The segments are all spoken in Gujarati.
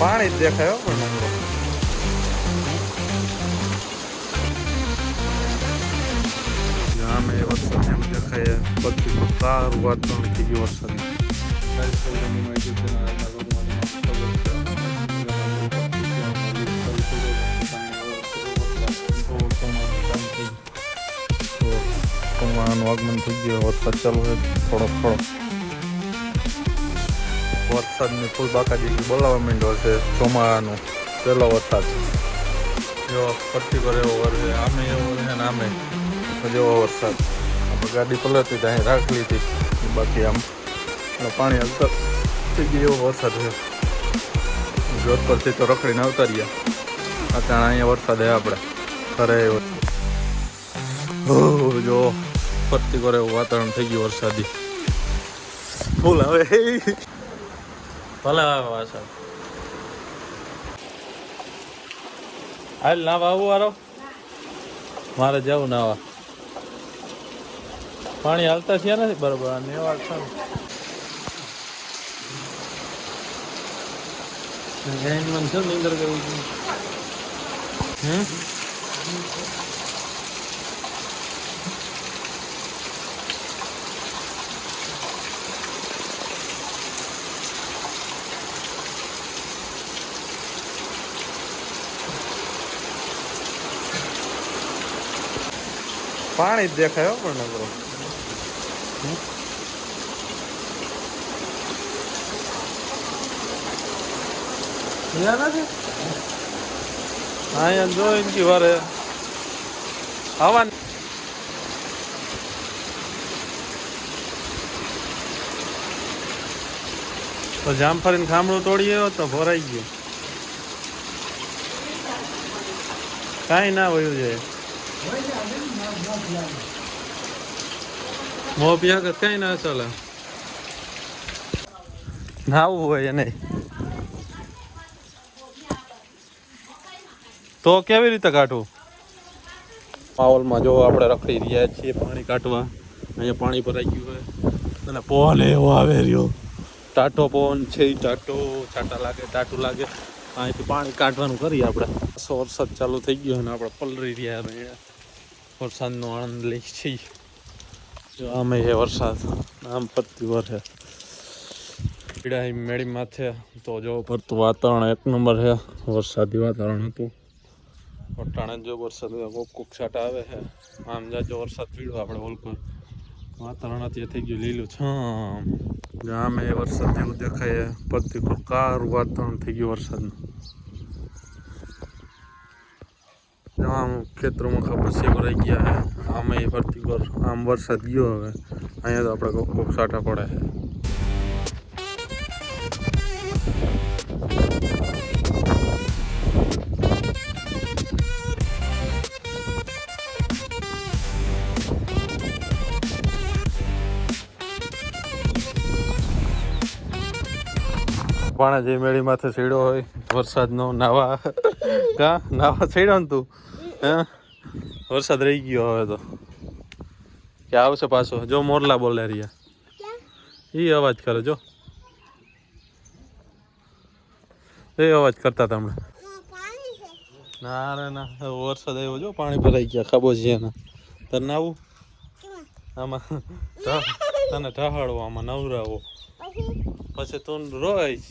પાણી જ દેખાય હો પણ નકરો. આમે વરસાદ જેવું દેખાય બધું સારું વાતાવરણ થઈ ગયું વરસાદ ચોમાસાનું આગમન થઈ ગયું વરસાદ ચાલુ છે થોડો થોડો વરસાદની ફૂલ બાકાજી બોલાવવા માંડ્યો છે ચોમાળાનો પહેલો વરસાદ. જેવો ફરતી પર એવો વરસે આમે એવો વરસે છે ને આમે. જેવો વરસાદ. આપણે ગાડી પલટી તો અહીં રાખી લીધી બાકી આમ પાણી અંતર થઈ ગયું એવો વરસાદ છે જોત પરથી તો રખડીને આવતા રહ્યા. અત્યારે અહીંયા વરસાદ હે આપણે ખરે એવો. જો ફરતી કરે એવું વાતાવરણ થઈ ગયું વરસાદી. ફૂલ આવે. ભલે વરસાદ હાલ નાવા આવું વારો મારે જવું નાવા. પાણી હાલતા છે નથી? બરોબર છે. ને એની મને નીંદર કરવી છે. હમ? પાણી જ દેખાય હો પણ નકરો. અહીંયા જો ઇનકી વારે હવા તો જામફળીને ખામણું તોડી આવ્યો તો ભરાઈ ગયું. કાંઈ ના વયું જાય. મોં પિયા કે કઈ ના ચાલે. નાવું હોય નહીં તો કેવી રીતે કાઢવું? પાવલમાં જો આપણે રખડી રહ્યા છીએ પાણી કાઢવા. અહીંયા પાણી ભરાઈ ગયું હોય. અને પવન એવો આવે રહ્યો. ટાટો પવન છે ટાટો. છાટા લાગે ટાટું લાગે. અહીંથી પાણી કાઢવાનું કરીએ આપણે. સો વરસાદ ચાલુ થઈ ગયો અને આપણે પલરી રહ્યા હવે વરસાદનો આનંદ લઈ છીએ. જો આમે છે વરસાદ, આમ પત્તી વર પીડા મેળી માથે તો જો ભરતું વાતાવરણ, એક નંબર છે. વરસાદી વાતાવરણ હતું. અટાણે જો વરસાદ કોક કોક આવે છે. આમ જાજો વરસાદ પીડ્યો આપણે ઓલકો વાતાવરણ અત્યારે થઈ ગયું લીલું છામ. આમે વરસાદ જેવું દેખાય પર કારું વાતાવરણ થઈ ગયું વરસાદનું. આમ ખેતરોમાં કપાસી ભરાઈ ગયા છે આમે ફરતી પર આમ વરસાદ ગયો હવે. અહીંયા તો આપણે કોક કોક સાટા પડે છે પાણા જે મેળી માથે સીડ્યો હોય, વરસાદનો નાવા. કા? નાવા સીડ્યો ને તું? હે? વરસાદ રહી ગયો હવે તો. કે આવશે પાછો. જો મોરલા બોલે રહ્યા. એ અવાજ કરે જો. એ અવાજ કરતા હતા હમણાં. ના રે ના. વરસાદ આવ્યો જો પાણી ભરાઈ ગયા ખાબોચિયાના તને નાવું આમાં તને ઢહાડવો આમાં નવરાવો. પછી તું રોઈશ.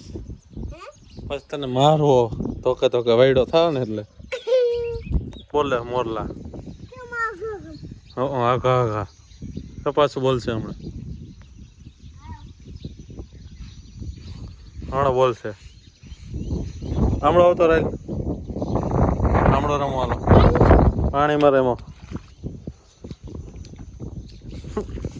પછી તને મારવો. તોકે તોકે વાયડો થાવ ને એટલે. બોલે મોરલા. હં, આઘા આઘા તો પાછું બોલશે હમણાં. હમણાં બોલશે. હમણાં આવતો રાખ હમણાં રમવાનો. પાણીમાં રમો